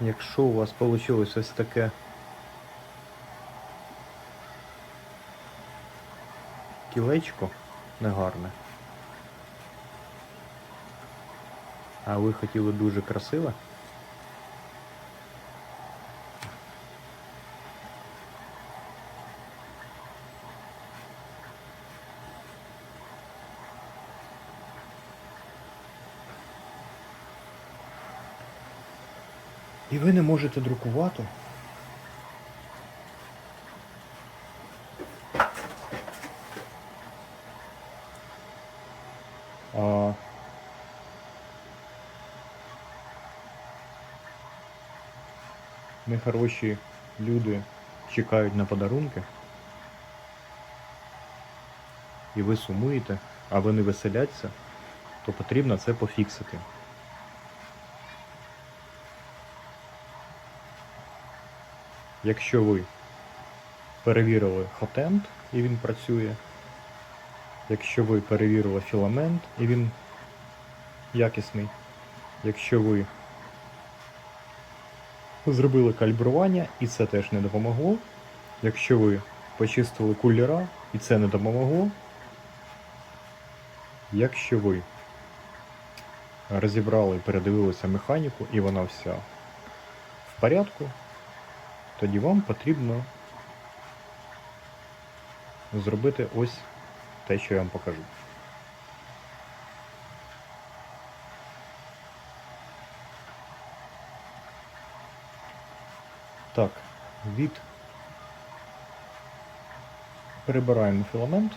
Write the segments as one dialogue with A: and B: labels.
A: Якщо у вас вийшло ось таке. Кілечко негарне, а ви хотіли дуже красиве, і ви не можете друкувати. А... Нехороші люди чекають на подарунки. І ви сумуєте, а вони веселяться, то потрібно це пофіксити. Якщо ви перевірили хотент і він працює, якщо ви перевірили філамент і він якісний, якщо ви зробили калібрування і це теж не допомогло, якщо ви почистили кулера і це не допомогло, якщо ви розібрали і передивилися механіку і вона вся в порядку, тоді вам потрібно зробити ось те, що я вам покажу. Так, від прибираємо філамент.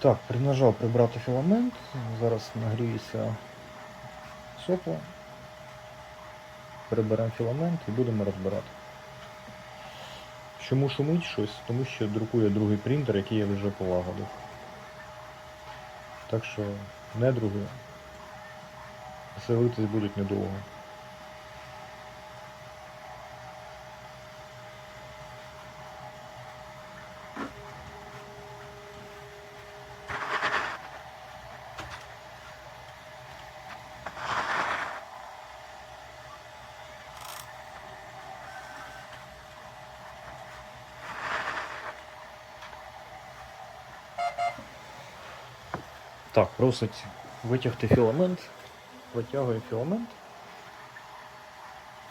A: Так, принажав прибрати філамент. Зараз нагріється сопло. Приберемо філамент і будемо розбирати. Чому шумить щось? Тому що друкує другий принтер, який я вже полагодив. Так що не другий. Селитись будуть недовго. Так, просить витягти філамент. Витягує філамент.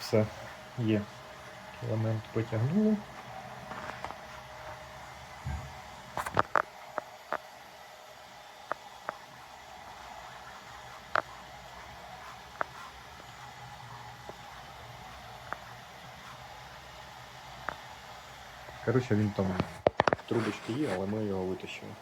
A: Все, є. Філамент потягнули. Коротше, він там трубочки є, але ми його витащили.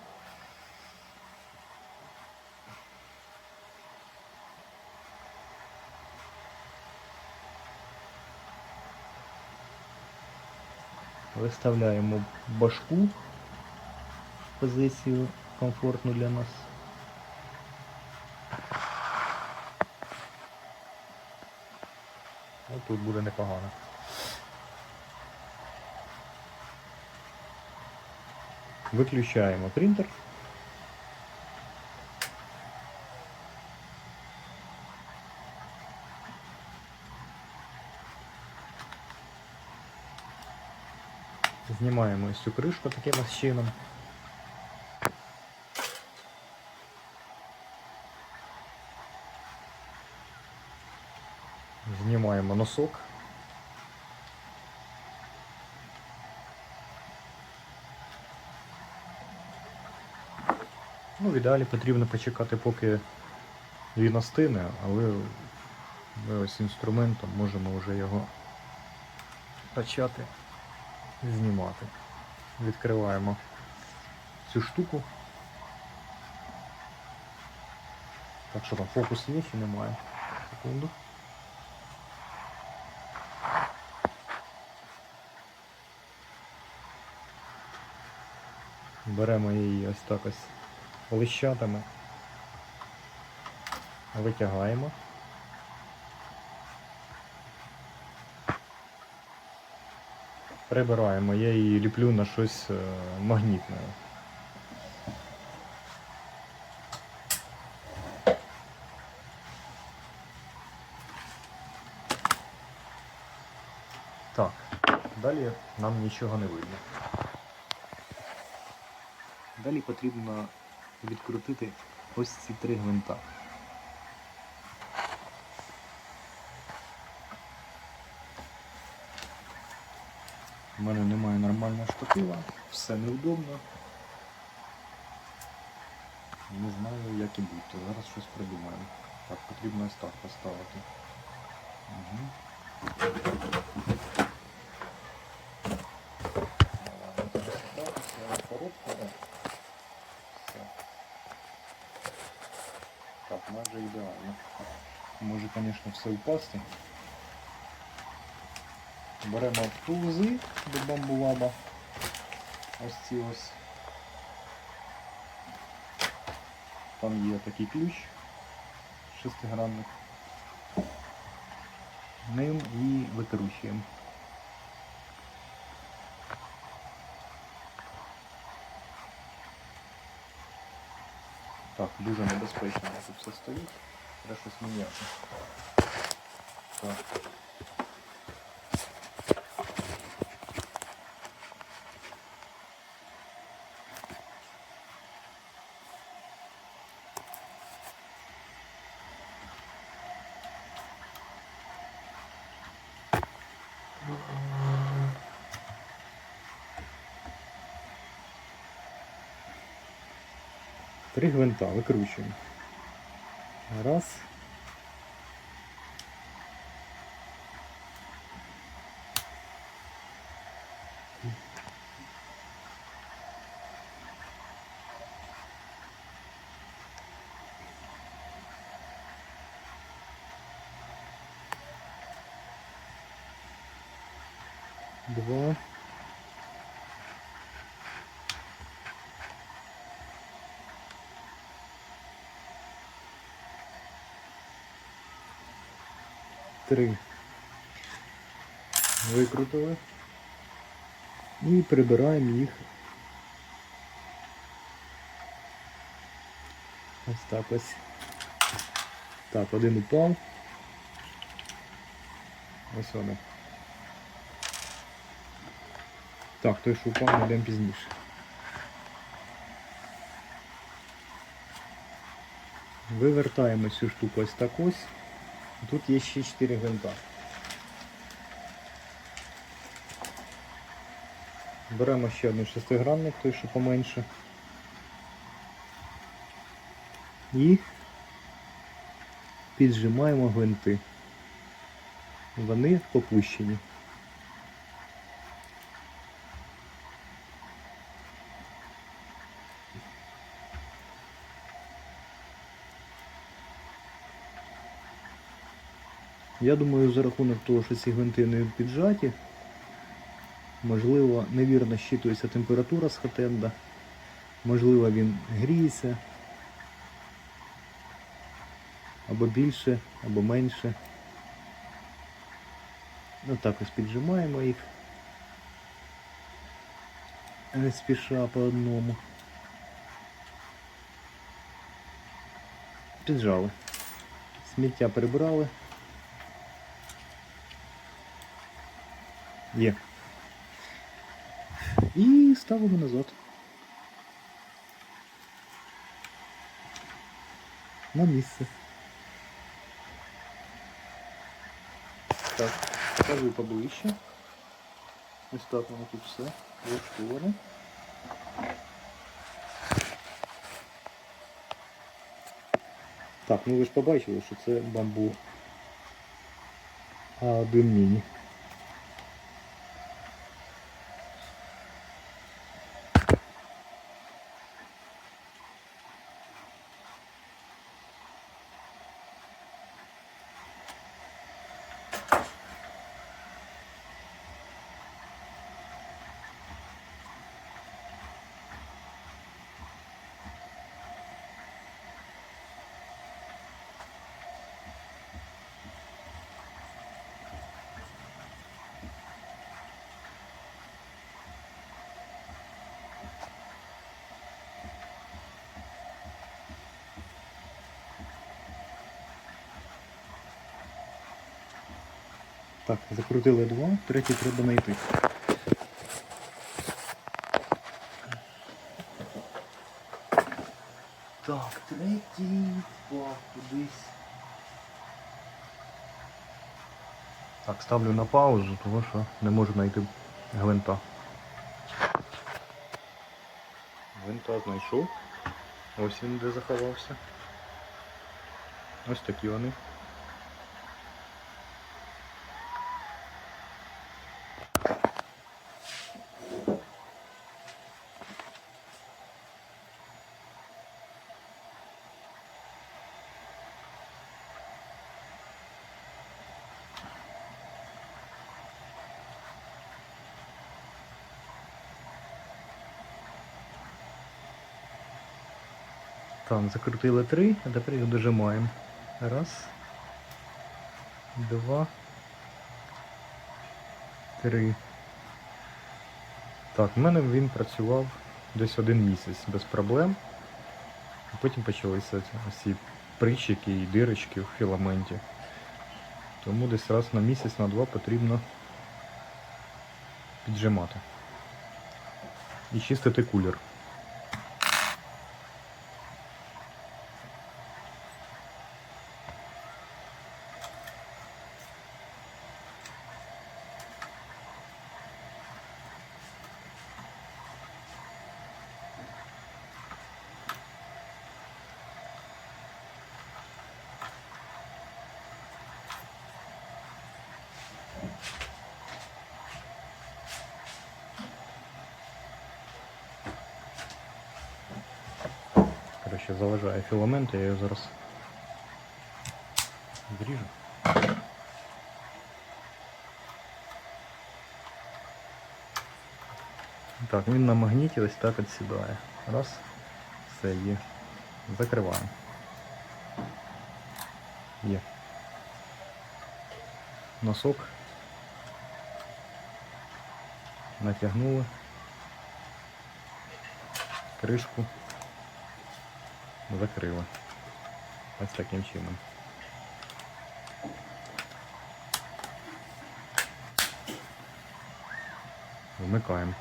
A: Виставляємо башку в позицію комфортну для нас. Ось тут буде непогано. Виключаємо принтер. Знімаємо ось цю кришку таким ось чином. Знімаємо носок. Ну, в ідеалі потрібно почекати, поки він остине, але ми ось інструментом можемо вже його почати знімати. Відкриваємо цю штуку. Так що там фокус є чи немає? Секунду. Беремо її ось так ось лищатами, витягаємо. Прибираємо, я її ліплю на щось е, магнітне. Так, далі нам нічого не видно. Далі потрібно відкрутити ось ці три гвинта. У мене немає нормального штатива, все неудобно. Не знаю, як і бути. Зараз щось придумаємо. Так, потрібно ось так поставити. Угу. Так, майже ідеально. Може, звісно, все впасти. Беремо тулзи до бамбулаба. Ось ці ось. Там є такий ключ шестигранний. Ним і викручуємо. Так, дуже небезпечно тут все стоїть. Треба щось міняти. Так. Три гвинта викручуємо. Раз. Два. Три. Викрутили. І прибираємо їх. Ось так ось. Так, один упав. Ось вони. Так, той, що упав, йдемо пізніше. Вивертаємо цю штуку ось так ось. Тут є ще 4 гвинта. Беремо ще один шестигранник, той, що поменше. І піджимаємо гвинти. Вони попущені. Я думаю, за рахунок того, що ці гвинти не піджаті, можливо, невірно щитується температура з хатенда, можливо, він гріється або більше, або менше. Отак ось піджимаємо їх. Не спіша по одному. Піджали. Сміття прибрали. Є. І ставимо назад. На місце. Так, покажу поближче. Ось так тут все влаштоване. Так, ну ви ж побачили, що це бамбу А1 міні. Так, закрутили два, третій треба знайти. Так, третій впав кудись. Так, ставлю на паузу, тому що не можу знайти гвинта. Гвинта знайшов. Ось він де заховався. Ось такі вони. Так, закрутили три, а тепер їх дожимаємо. Раз. Два. Три. Так, в мене він працював десь один місяць без проблем. Потім почалися ці прищики і дирочки в філаменті. Тому десь раз на місяць, на два потрібно піджимати. І чистити кулер. Коротше, заважає філамент, я його зараз зріжу. Так, він на магніті ось так от сідає. Раз, все є. Закриваємо. Є. Носок. Натягнули. Кришку закрили. Ось таким чином. Вмикаємо.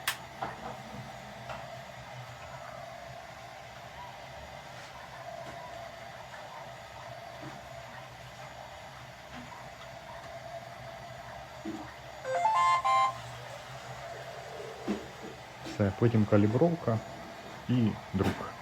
A: Все, потім калібровка і друк.